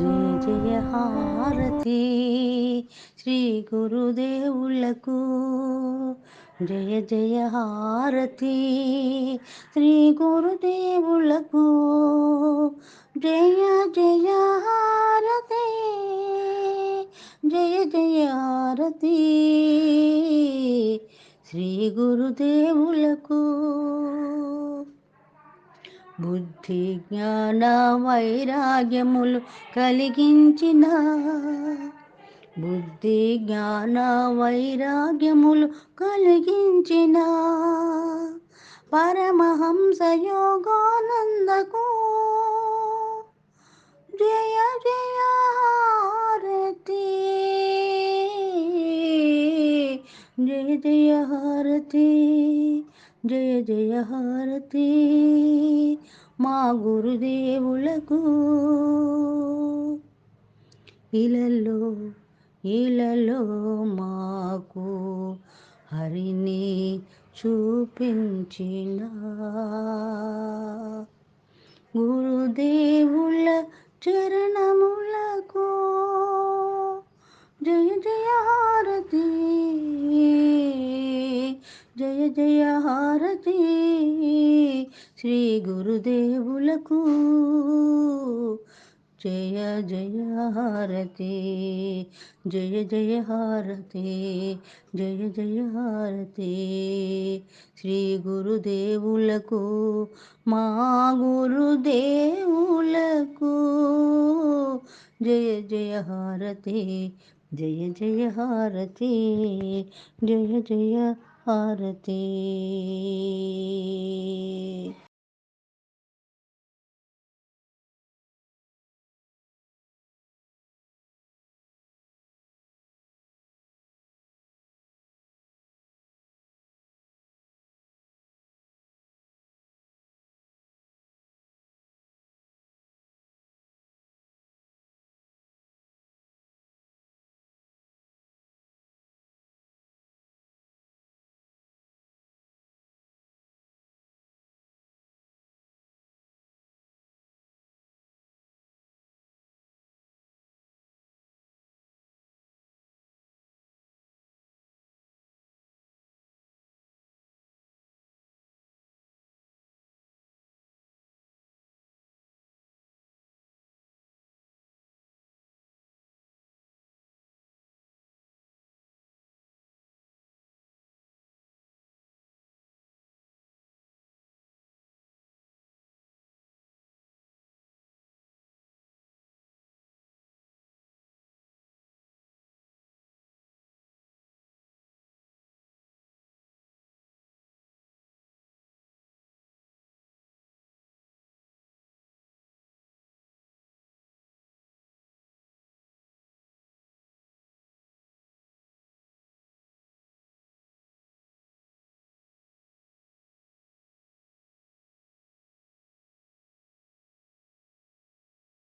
జయ జయ హారతి శ్రీ గురుదేవులకు జయ జయ హారతి శ్రీ గురుదేవులకు జయ జయ శ్రీ గురుదేవులకు బుద్ధి జ్ఞాన వైరాగ్యములు కలిగించిన బుద్ధి జ్ఞాన వైరాగ్యములు కలిగించిన పరమహంసయో జయ జయ హారతి జయ జయ హారతి మా గురుదేవులకు ఇలలో ఇలలో మాకు హరిని చూపించిన గురుదేవుల చరణ జయ జయ హారతి. శ్రీ గురుదేవులకు జయ జయ హారతి. జయ జయ హారతి. జయ జయ హారతి. శ్రీ గురుదేవులకు మా గురుదేవులకు జయ జయ హారతి. జయ జయ హారతి. జయ జయ హారతి